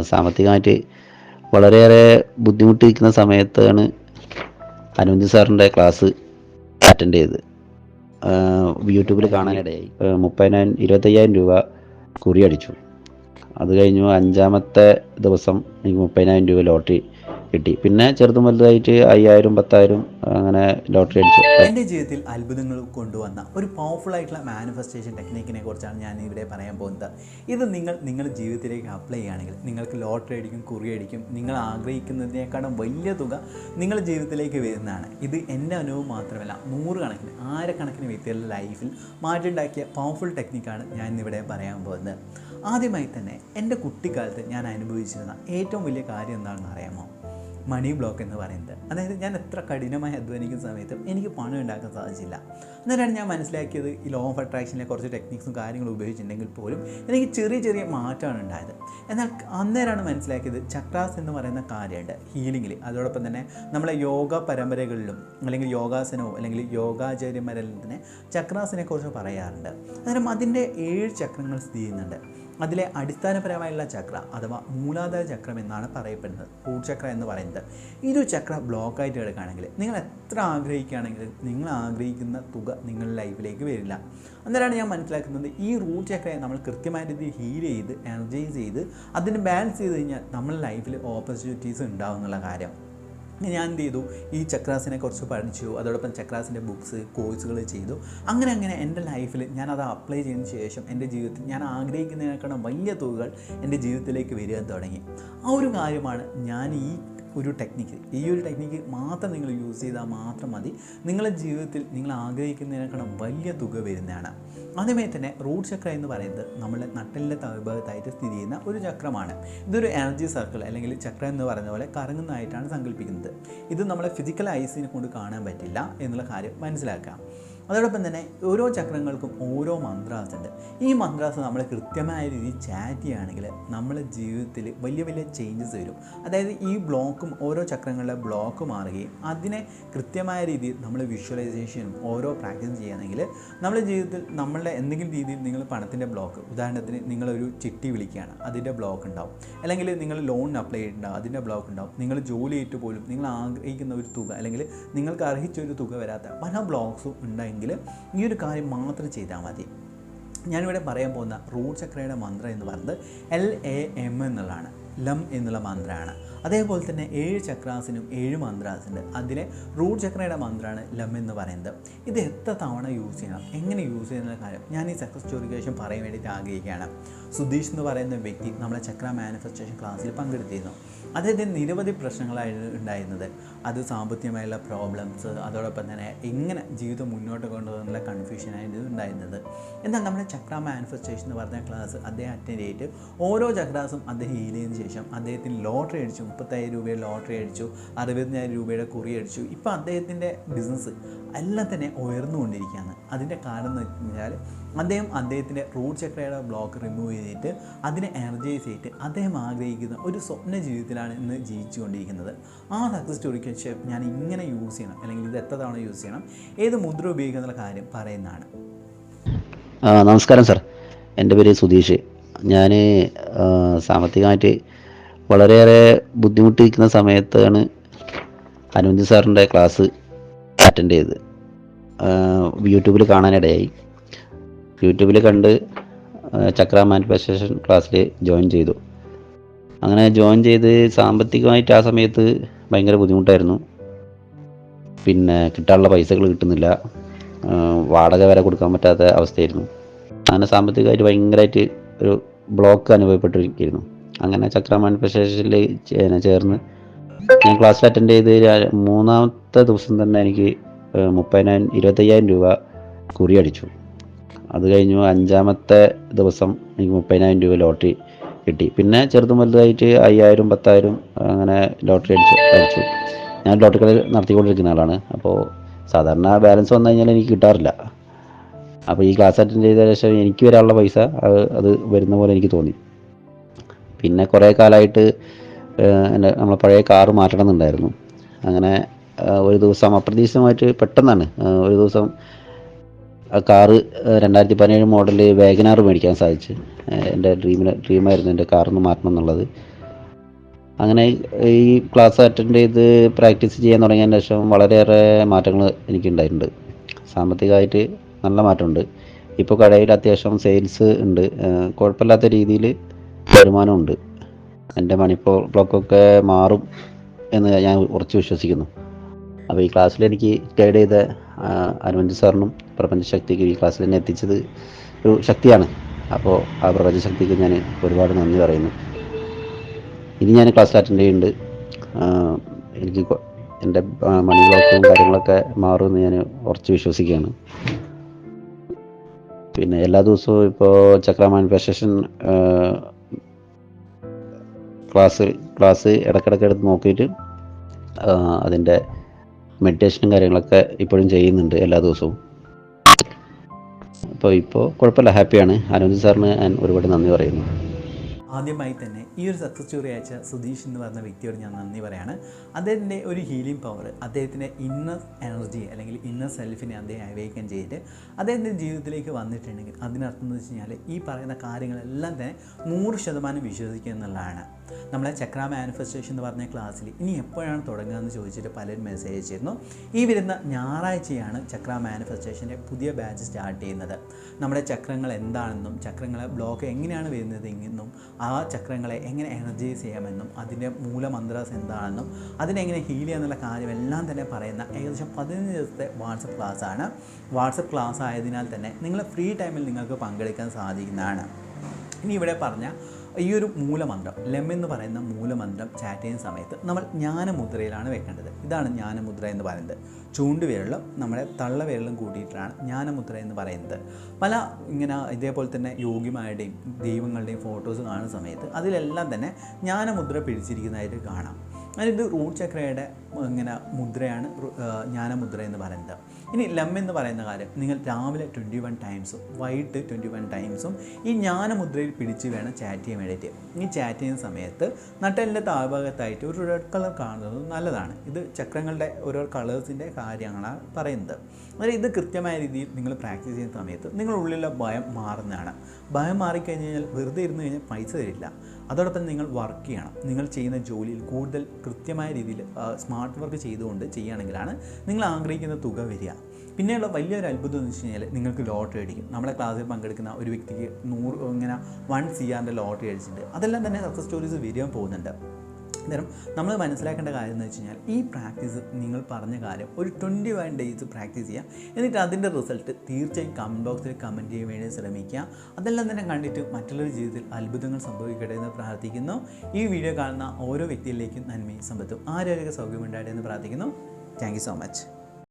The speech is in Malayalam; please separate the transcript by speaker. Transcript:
Speaker 1: സാമ്പത്തികമായിട്ട് വളരെയേറെ ബുദ്ധിമുട്ടിരിക്കുന്ന സമയത്താണ് അനുമതി സാറിന്റെ ക്ലാസ് അറ്റൻഡ് ചെയ്തത്. യൂട്യൂബിൽ കാണാനിടയായി. മുപ്പതിനായിരം ഇരുപത്തയ്യായിരം രൂപ കുറി അടിച്ചു. അത് കഴിഞ്ഞു അഞ്ചാമത്തെ ദിവസം എനിക്ക് മുപ്പതിനായിരം രൂപ ലോട്ടറി കിട്ടി. പിന്നെ ചെറുതും വലുതായിട്ട് അയ്യായിരം പത്തായിരം അങ്ങനെ ലോട്ടറി അടിച്ചു.
Speaker 2: എന്റെ ജീവിതത്തിൽ അത്ഭുതങ്ങൾ കൊണ്ടുവന്ന ഒരു പവർഫുൾ ആയിട്ടുള്ള മാനിഫെസ്റ്റേഷൻ ടെക്നിക്കിനെ കുറിച്ചാണ് ഞാൻ ഇവിടെ പറയാൻ പോകുന്നത്. ഇത് നിങ്ങൾ നിങ്ങളുടെ ജീവിതത്തിലേക്ക് അപ്ലൈ ചെയ്യുകയാണെങ്കിൽ നിങ്ങൾക്ക് ലോട്ടറി അടിക്കും കുറി അടിക്കും നിങ്ങൾ ആഗ്രഹിക്കുന്നതിനേക്കാളും വലിയ തുക നിങ്ങളുടെ ജീവിതത്തിലേക്ക് വരുന്നതാണ്. ഇത് എന്റെ അനുഭവം മാത്രമല്ല നൂറുകണക്കിന് ആയിരക്കണക്കിന് വ്യക്തികളുടെ ലൈഫിൽ മാറ്റിണ്ടാക്കിയ പവർഫുൾ ടെക്നിക്കാണ് ഞാൻ ഇന്നിവിടെ പറയാൻ പോകുന്നത്. ആദ്യമായി തന്നെ എന്റെ കുട്ടിക്കാലത്ത് ഞാൻ അനുഭവിച്ചിരുന്ന ഏറ്റവും വലിയ കാര്യം എന്താണെന്ന് അറിയാമോ? മണി ബ്ലോക്ക് എന്ന് പറയുന്നത്. അതായത് ഞാൻ എത്ര കഠിനമായി അധ്വാനിക്കുന്ന സമയത്തും എനിക്ക് പണം ഉണ്ടാക്കാൻ സാധിച്ചില്ല. എന്നിട്ടാണ് ഞാൻ മനസ്സിലാക്കിയത് ഈ ലോ ഓഫ് അട്രാക്ഷനിലെ കുറച്ച് ടെക്നിക്സും കാര്യങ്ങളും ഉപയോഗിച്ചിട്ടുണ്ടെങ്കിൽ പോലും എനിക്ക് ചെറിയ ചെറിയ മാറ്റമാണ് ഉണ്ടായത്. എന്നാൽ അന്നേരമാണ് മനസ്സിലാക്കിയത് ചക്രാസ് എന്ന് പറയുന്ന കാര്യമുണ്ട്. ഹീലിങ്ങിൽ അതോടൊപ്പം തന്നെ നമ്മളെ യോഗ പരമ്പരകളിലും അല്ലെങ്കിൽ യോഗാസനവും അല്ലെങ്കിൽ യോഗാചാര്യന്മാരെല്ലാം തന്നെ ചക്രാസിനെ കുറിച്ച് പറയാറുണ്ട്. അന്നേരം അതിന്റെ ഏഴ് ചക്രങ്ങൾ സ്ഥിതി ചെയ്യുന്നുണ്ട്. അതിലെ അടിസ്ഥാനപരമായുള്ള ചക്ര അഥവാ മൂലാധാര ചക്രം എന്നാണ് പറയപ്പെടുന്നത്. റൂട്ട് എന്ന് പറയുന്നത്. ഒരു ചക്ര ബ്ലോക്ക് ആയിട്ട് കിടക്കുകയാണെങ്കിൽ നിങ്ങൾ എത്ര ആഗ്രഹിക്കുകയാണെങ്കിലും നിങ്ങൾ ആഗ്രഹിക്കുന്ന തുക നിങ്ങളുടെ ലൈഫിലേക്ക് വരില്ല. അന്നേരമാണ് ഞാൻ മനസ്സിലാക്കുന്നത് ഈ റൂട്ട് ചക്രയെ നമ്മൾ കൃത്യമായ രീതിയിൽ ഹീൽ ചെയ്ത് എനർജൈസ് ചെയ്ത് അതിന് ബാലൻസ് ചെയ്ത് കഴിഞ്ഞാൽ നമ്മുടെ ലൈഫിൽ ഓപ്പർച്യൂണിറ്റീസ് ഉണ്ടാവും എന്നുള്ള കാര്യം. ഞാൻ എന്ത് ചെയ്തു? ഈ ചക്രാസിനെ കുറിച്ച് പഠിച്ചു. അതോടൊപ്പം ചക്രാസിന്റെ ബുക്സ് കോഴ്സുകൾ ചെയ്തു. അങ്ങനെ അങ്ങനെ എന്റെ ലൈഫിൽ ഞാൻ അത് അപ്ലൈ ചെയ്തതിന് ശേഷം എന്റെ ജീവിതത്തിൽ ഞാൻ ആഗ്രഹിക്കുന്നതിനേക്കാളും വലിയ തുകകൾ എന്റെ ജീവിതത്തിലേക്ക് വരിക തുടങ്ങി. ആ ഒരു കാര്യമാണ് ഞാൻ ഈ ഒരു ടെക്നിക്ക് ഈ ഒരു ടെക്നിക്ക് മാത്രം നിങ്ങൾ യൂസ് ചെയ്താൽ മാത്രം മതി. നിങ്ങളുടെ ജീവിതത്തിൽ നിങ്ങൾ ആഗ്രഹിക്കുന്നതിനേക്കാളും വലിയ തുക വരുന്നതാണ്. ആദ്യമായി തന്നെ റൂട്ട് ചക്ര എന്ന് പറയുന്നത് നമ്മളെ നട്ടലിന്റെ താഴ്ഭാഗത്തായിട്ട് സ്ഥിതി ചെയ്യുന്ന ഒരു ചക്രമാണ്. ഇതൊരു എനർജി സർക്കിൾ അല്ലെങ്കിൽ ചക്ര എന്ന് പറയുന്ന പോലെ കറങ്ങുന്നതായിട്ടാണ് സങ്കല്പിക്കുന്നത് ഇത് നമ്മളെ ഫിസിക്കൽ ഐസിനെ കൊണ്ട് കാണാൻ പറ്റില്ല എന്നുള്ള കാര്യം മനസ്സിലാക്കാം. അതോടൊപ്പം തന്നെ ഓരോ ചക്രങ്ങൾക്കും ഓരോ മന്ത്രാസ് ഉണ്ട് ഈ മന്ത്രാസ് നമ്മൾ കൃത്യമായ രീതിയിൽ ചാറ്റ് ചെയ്യുകയാണെങ്കിൽ നമ്മുടെ ജീവിതത്തിൽ വലിയ വലിയ ചേഞ്ചസ് വരും. അതായത് ഈ ബ്ലോക്കും ഓരോ ചക്രങ്ങളിലെ ബ്ലോക്ക് മാറുകയും അതിനെ കൃത്യമായ രീതിയിൽ നമ്മൾ വിഷ്വലൈസേഷനും ഓരോ പ്രാക്ടീസും ചെയ്യുകയാണെങ്കിൽ നമ്മുടെ ജീവിതത്തിൽ നമ്മളുടെ എന്തെങ്കിലും രീതിയിൽ നിങ്ങൾ പണത്തിന്റെ ബ്ലോക്ക് ഉദാഹരണത്തിന് നിങ്ങളൊരു ചിട്ടി വിളിക്കുകയാണ് അതിന്റെ ബ്ലോക്ക് ഉണ്ടാവും. അല്ലെങ്കിൽ നിങ്ങൾ ലോണിന് അപ്ലൈ ചെയ്തിട്ടുണ്ടാവും അതിന്റെ ബ്ലോക്ക് ഉണ്ടാവും. നിങ്ങൾ ജോലി ചെയ്തിട്ട് പോലും നിങ്ങൾ ആഗ്രഹിക്കുന്ന ഒരു തുക അല്ലെങ്കിൽ നിങ്ങൾക്ക് അർഹിച്ച ഒരു തുക വരാത്ത പല ബ്ലോക്സും ഉണ്ടെങ്കിൽ ഈ ഒരു കാര്യം മാത്രം ചെയ്താൽ മതി. ഞാനിവിടെ പറയാൻ പോകുന്ന റൂട്ട് ചക്രയുടെ മന്ത്രം എന്ന് പറയുന്നത് എൽ എ എം എന്നുള്ളതാണ്. ലം എന്നുള്ള മന്ത്രമാണ്. അതേപോലെ തന്നെ ഏഴ് ചക്രാസിനും ഏഴ് മന്ത്രാസുണ്ട് അതിലെ റൂട്ട് ചക്രയുടെ മന്ത്രമാണ് ലം എന്ന് പറയുന്നത്. ഇത് എത്ര തവണ യൂസ് ചെയ്യണം? എങ്ങനെ യൂസ് ചെയ്യുന്ന കാര്യം ഞാൻ ഈ ചക്ര സ്റ്റോറിക്ക് ശേഷം പറയാൻ വേണ്ടിയിട്ട് ആഗ്രഹിക്കുകയാണ്. സുധീഷ് എന്ന് പറയുന്ന വ്യക്തി നമ്മളെ ചക്ര മാനിഫെസ്റ്റേഷൻ ക്ലാസ്സിൽ പങ്കെടുത്തിരുന്നു. അദ്ദേഹത്തിന് നിരവധി പ്രശ്നങ്ങളായിരുന്നു ഉണ്ടായിരുന്നത്. അത് സാമ്പത്തികമായുള്ള പ്രോബ്ലംസ് അതോടൊപ്പം തന്നെ എങ്ങനെ ജീവിതം മുന്നോട്ട് കൊണ്ടുപോകുന്ന കൺഫ്യൂഷനായിരുന്നു ഉണ്ടായിരുന്നത്. എന്നാൽ നമ്മുടെ ചക്ര മാനിഫെസ്റ്റേഷൻ എന്ന് പറഞ്ഞ ക്ലാസ് അദ്ദേഹം അറ്റൻഡ് ചെയ്തിട്ട് ഓരോ ചക്രാസും അദ്ദേഹം ഹീൽ ശേഷം അദ്ദേഹത്തിന് ലോട്ടറി അടിച്ചു. മുപ്പത്തായിരം രൂപയുടെ ലോട്ടറി അടിച്ചു. അറുപതിനായിരം രൂപയുടെ കുറി അടിച്ചു. ഇപ്പോൾ അദ്ദേഹത്തിന്റെ ബിസിനസ് എല്ലാം തന്നെ ഉയർന്നുകൊണ്ടിരിക്കുകയാണ്. അതിന്റെ കാരണം എന്ന് വെച്ച് കഴിഞ്ഞാൽ അദ്ദേഹം അദ്ദേഹത്തിന്റെ റൂട്ട് ചക്രയുടെ ബ്ലോക്ക് റിമൂവ് ചെയ്തിട്ട് അതിനെ എനർജൈസ് ചെയ്തിട്ട് അദ്ദേഹം ആഗ്രഹിക്കുന്ന ഒരു സ്വപ്ന ജീവിതത്തിലാണ് ഇന്ന് ജീവിച്ചുകൊണ്ടിരിക്കുന്നത്. ആ സക്സസ് സ്റ്റോറിക്ക് ശേഷം ഞാൻ ഇങ്ങനെ യൂസ് ചെയ്യണം. അല്ലെങ്കിൽ ഇത് എത്ര തവണ യൂസ് ചെയ്യണം. ഏത് മുദ്ര ഉപയോഗിക്കുന്ന കാര്യം പറയുന്നതാണ്.
Speaker 1: നമസ്കാരം സർ എന്റെ പേര് സുധീഷ്. ഞാൻ സാമ്പത്തികമായിട്ട് വളരെയേറെ ബുദ്ധിമുട്ടിരിക്കുന്ന സമയത്താണ് അനുവന്തി സാറിന്റെ ക്ലാസ് അറ്റൻഡ് ചെയ്തത്. ആ, യൂട്യൂബിൽ കാണാനിടയായി. യൂട്യൂബിൽ കണ്ട് ചക്ര മാനിഫെസ്റ്റേഷൻ ക്ലാസ്സിൽ ജോയിൻ ചെയ്തു. അങ്ങനെ ജോയിൻ ചെയ്ത് സാമ്പത്തികമായിട്ട് ആ സമയത്ത് ഭയങ്കര ബുദ്ധിമുട്ടായിരുന്നു. പിന്നെ കിട്ടാനുള്ള പൈസകൾ കിട്ടുന്നില്ല. വാടക വരെ കൊടുക്കാൻ പറ്റാത്ത അവസ്ഥയായിരുന്നു. അങ്ങനെ സാമ്പത്തികമായിട്ട് ഭയങ്കരമായിട്ട് ഒരു ബ്ലോക്ക് അനുഭവപ്പെട്ടിരിക്കുന്നു. അങ്ങനെ ചക്ര മാനിഫെസ്റ്റേഷനിൽ ചേർന്ന് ഞാൻ ക്ലാസ്സിൽ അറ്റൻഡ് ചെയ്ത് മൂന്നാമത്തെ ദിവസം തന്നെ എനിക്ക് മുപ്പതിനായിരം ഇരുപത്തയ്യായിരം രൂപ കുറി അടിച്ചു. അത് കഴിഞ്ഞു അഞ്ചാമത്തെ ദിവസം എനിക്ക് മുപ്പതിനായിരം രൂപ ലോട്ടറി കിട്ടി. പിന്നെ ചെറുതും വലുതായിട്ട് അയ്യായിരം പത്തായിരം അങ്ങനെ ലോട്ടറി അടിച്ചു അടിച്ചു. ഞാൻ ലോട്ടറി കളി നടത്തിക്കൊണ്ടിരിക്കുന്ന ആളാണ്. അപ്പോൾ സാധാരണ ബാലൻസ് വന്നു കഴിഞ്ഞാൽ എനിക്ക് കിട്ടാറില്ല. അപ്പോൾ ഈ ക്ലാസ് അറ്റൻഡ് ചെയ്ത ശേഷം എനിക്ക് വരാനുള്ള പൈസ അത് അത് വരുന്ന പോലെ എനിക്ക് തോന്നി. പിന്നെ കുറേ കാലമായിട്ട് എന്റെ നമ്മളെ പഴയ കാറ് മാറ്റണം എന്നുണ്ടായിരുന്നു. അങ്ങനെ ഒരു ദിവസം അപ്രതീക്ഷിതമായിട്ട് പെട്ടെന്നാണ് ഒരു ദിവസം ആ കാറ് രണ്ടായിരത്തി പതിനേഴ് മോഡൽ വേഗനാർ മേടിക്കാൻ സാധിച്ചു. എന്റെ ഡ്രീമിന് ഡ്രീമായിരുന്നു എന്റെ കാറൊന്ന് മാറ്റണം എന്നുള്ളത്. അങ്ങനെ ഈ ക്ലാസ് അറ്റൻഡ് ചെയ്ത് പ്രാക്ടീസ് ചെയ്യാൻ തുടങ്ങിയതിന് ശേഷം വളരെയേറെ മാറ്റങ്ങൾ എനിക്കുണ്ടായിട്ടുണ്ട്. സാമ്പത്തികമായിട്ട് നല്ല മാറ്റമുണ്ട്. ഇപ്പോൾ കടയിൽ അത്യാവശ്യം സെയിൽസ് ഉണ്ട്. കുഴപ്പമില്ലാത്ത രീതിയിൽ വരുമാനമുണ്ട്. എന്റെ മണിപ്പോൾ ബ്ലോക്കൊക്കെ മാറും എന്ന് ഞാൻ ഉറച്ചു വിശ്വസിക്കുന്നു. അപ്പോൾ ഈ ക്ലാസ്സിൽ എനിക്ക് ഗൈഡ് ചെയ്ത അരവിന്ദ് സാറിനും പ്രപഞ്ചശക്തിക്ക് ഈ ക്ലാസ്സിൽ എന്നെ എത്തിച്ചത് ഒരു ശക്തിയാണ്. അപ്പോൾ ആ പ്രപഞ്ചശക്തിക്ക് ഞാൻ ഒരുപാട് നന്ദി പറയുന്നു. ഇനി ഞാൻ ക്ലാസ്സിൽ അറ്റൻഡ് ചെയ്യുന്നുണ്ട്. എനിക്ക് എന്റെ മണി ബ്ലോക്കും കാര്യങ്ങളൊക്കെ മാറുമെന്ന് ഞാൻ ഉറച്ച് വിശ്വസിക്കുകയാണ്. പിന്നെ എല്ലാ ദിവസവും ഇപ്പോൾ ചക്ര മാനിഫെസ്റ്റേഷൻ ക്ലാസ് ക്ലാസ് ഇടയ്ക്കിടയ്ക്ക് എടുത്ത് നോക്കിയിട്ട് അതിന്റെ മെഡിറ്റേഷനും കാര്യങ്ങളൊക്കെ ഇപ്പോഴും ചെയ്യുന്നുണ്ട് എല്ലാ ദിവസവും. അപ്പോൾ ഇപ്പോൾ കുഴപ്പമില്ല. ഹാപ്പിയാണ്. അനുജ് സാറിന് ഞാൻ ഒരുപാട് നന്ദി പറയുന്നു.
Speaker 2: ആദ്യമായി തന്നെ ഈ ഒരു സക്സസ് സ്റ്റോറി അയച്ച സുധീഷ് എന്ന് പറഞ്ഞ വ്യക്തിയോട് ഞാൻ നന്ദി പറയാണ്. അദ്ദേഹത്തിന്റെ ഒരു ഹീലിംഗ് പവർ അദ്ദേഹത്തിന്റെ ഇന്നർ എനർജി അല്ലെങ്കിൽ ഇന്നർ സെൽഫിനെ അദ്ദേഹം അവേക്കൻ ചെയ്തിട്ട് അദ്ദേഹത്തിന്റെ ജീവിതത്തിലേക്ക് വന്നിട്ടുണ്ടെങ്കിൽ അതിനർത്ഥം എന്ന് വെച്ച് കഴിഞ്ഞാൽ ഈ പറയുന്ന കാര്യങ്ങളെല്ലാം തന്നെ നൂറ് ശതമാനം വിശ്വസിക്കുക എന്നുള്ളതാണ്. നമ്മളെ ചക്ര മാനിഫെസ്റ്റേഷൻ എന്ന് പറഞ്ഞ ക്ലാസ്സിൽ ഇനി എപ്പോഴാണ് തുടങ്ങുക എന്ന് ചോദിച്ചിട്ട് പലരും മെസ്സേജ് അയച്ചിരുന്നു. ഈ വരുന്ന ഞായറാഴ്ചയാണ് ചക്ര മാനിഫെസ്റ്റേഷന്റെ പുതിയ ബാച്ച് സ്റ്റാർട്ട് ചെയ്യുന്നത്. നമ്മുടെ ചക്രങ്ങൾ എന്താണെന്നും ചക്രങ്ങളെ ബ്ലോക്ക് എങ്ങനെയാണ് വരുന്നത് എന്നും ആ ചക്രങ്ങളെ എങ്ങനെ എനർജൈസ് ചെയ്യാമെന്നും അതിന്റെ മൂലമന്ത്രസ് എന്താണെന്നും അതിനെങ്ങനെ ഹീൽ ചെയ്യാന്നുള്ള കാര്യമെല്ലാം തന്നെ പറയുന്ന ഏകദേശം പതിനഞ്ച് ദിവസത്തെ വാട്സപ്പ് ക്ലാസ്സാണ്. വാട്സപ്പ് ക്ലാസ് ആയതിനാൽ തന്നെ നിങ്ങൾ ഫ്രീ ടൈമിൽ നിങ്ങൾക്ക് പങ്കെടുക്കാൻ സാധിക്കുന്നതാണ്. ഇനി ഇവിടെ പറഞ്ഞ ഈ ഒരു മൂലമന്ത്രം ലെം എന്ന് പറയുന്ന മൂലമന്ത്രം ചാറ്റ് ചെയ്യുന്ന സമയത്ത് നമ്മൾ ജ്ഞാനമുദ്രയിലാണ് വെക്കേണ്ടത്. ഇതാണ് ജ്ഞാനമുദ്ര എന്ന് പറയുന്നത്. ചൂണ്ടുവിരലും നമ്മുടെ തള്ളവിരലും കൂട്ടിയിട്ടാണ് ജ്ഞാനമുദ്ര എന്ന് പറയുന്നത്. പല ഇങ്ങനെ ഇതേപോലെ തന്നെ യോഗിമാരുടെയും ദൈവങ്ങളുടെയും ഫോട്ടോസ് കാണുന്ന സമയത്ത് അതിലെല്ലാം തന്നെ ജ്ഞാനമുദ്ര പിടിച്ചിരിക്കുന്നതായിട്ട് കാണാം. അതായത് റൂട്ട് ചക്രയുടെ ഇങ്ങനെ മുദ്രയാണ് ജ്ഞാനമുദ്ര എന്ന് പറയുന്നത്. ഇനി ലം എന്ന് പറയുന്ന കാര്യം നിങ്ങൾ രാവിലെ ട്വന്റി വൺ ടൈംസും വൈകിട്ട് ട്വന്റി വൺ ടൈംസും ഈ ജ്ഞാനമുദ്രയിൽ പിടിച്ച് വേണം ചാറ്റ് ചെയ്യാൻ വേണ്ടിയിട്ട്. ഈ ചാറ്റ് ചെയ്യുന്ന സമയത്ത് നട്ടലിന്റെ താഴ്ഭാഗത്തായിട്ട് ഒരു റെഡ് കളർ കാണുന്നത് നല്ലതാണ്. ഇത് ചക്രങ്ങളുടെ ഓരോ കളേഴ്സിന്റെ കാര്യങ്ങളാണ് പറയുന്നത്. അതായത് ഇത് കൃത്യമായ രീതിയിൽ നിങ്ങൾ പ്രാക്ടീസ് ചെയ്യുന്ന സമയത്ത് നിങ്ങളുടെ ഉള്ളിലുള്ള ഭയം മാറുന്നതാണ്. ഭയം മാറിക്കഴിഞ്ഞ് കഴിഞ്ഞാൽ വെറുതെ ഇരുന്ന് കഴിഞ്ഞാൽ പൈസ തരില്ല. അതോടൊപ്പം നിങ്ങൾ വർക്ക് ചെയ്യണം. നിങ്ങൾ ചെയ്യുന്ന ജോലിയിൽ കൂടുതൽ കൃത്യമായ രീതിയിൽ സ്മാർട്ട് വർക്ക് ചെയ്തുകൊണ്ട് ചെയ്യുകയാണെങ്കിലാണ് നിങ്ങൾ ആഗ്രഹിക്കുന്ന തുക വരിക. പിന്നെയുള്ള വലിയൊരു അത്ഭുതം എന്ന് വെച്ച് കഴിഞ്ഞാൽ നിങ്ങൾക്ക് ലോട്ടറി അടിക്കും. നമ്മളെ ക്ലാസ്സിൽ പങ്കെടുക്കുന്ന ഒരു വ്യക്തിക്ക് നൂറ് ഇങ്ങനെ വൺ സി ആറിന്റെ ലോട്ടറി അടിച്ചിട്ടുണ്ട്. അതെല്ലാം തന്നെ സക്സസ് സ്റ്റോറീസ് വരികയും പോകുന്നുണ്ട്. അന്നേരം നമ്മൾ മനസ്സിലാക്കേണ്ട കാര്യം എന്ന് വെച്ച് കഴിഞ്ഞാൽ ഈ പ്രാക്ടീസ് നിങ്ങൾ പറഞ്ഞ കാര്യം ഒരു ട്വന്റി വൺ ഡേയ്സ് പ്രാക്ടീസ് ചെയ്യാം. എന്നിട്ട് അതിന്റെ റിസൾട്ട് തീർച്ചയായും കമന്റ് ബോക്സിൽ കമന്റ് ചെയ്യാൻ വേണ്ടി ശ്രമിക്കുക. അതെല്ലാം തന്നെ കണ്ടിട്ട് മറ്റുള്ളവരുടെ ജീവിതത്തിൽ അത്ഭുതങ്ങൾ സംഭവിക്കട്ടെ എന്ന് പ്രാർത്ഥിക്കുന്നു. ഈ വീഡിയോ കാണുന്ന ഓരോ വ്യക്തിയിലേക്കും നന്മയും സമ്പത്തും ആരോഗ്യ സൗകര്യം ഉണ്ടാകട്ടെ എന്ന് പ്രാർത്ഥിക്കുന്നു. Thank you so much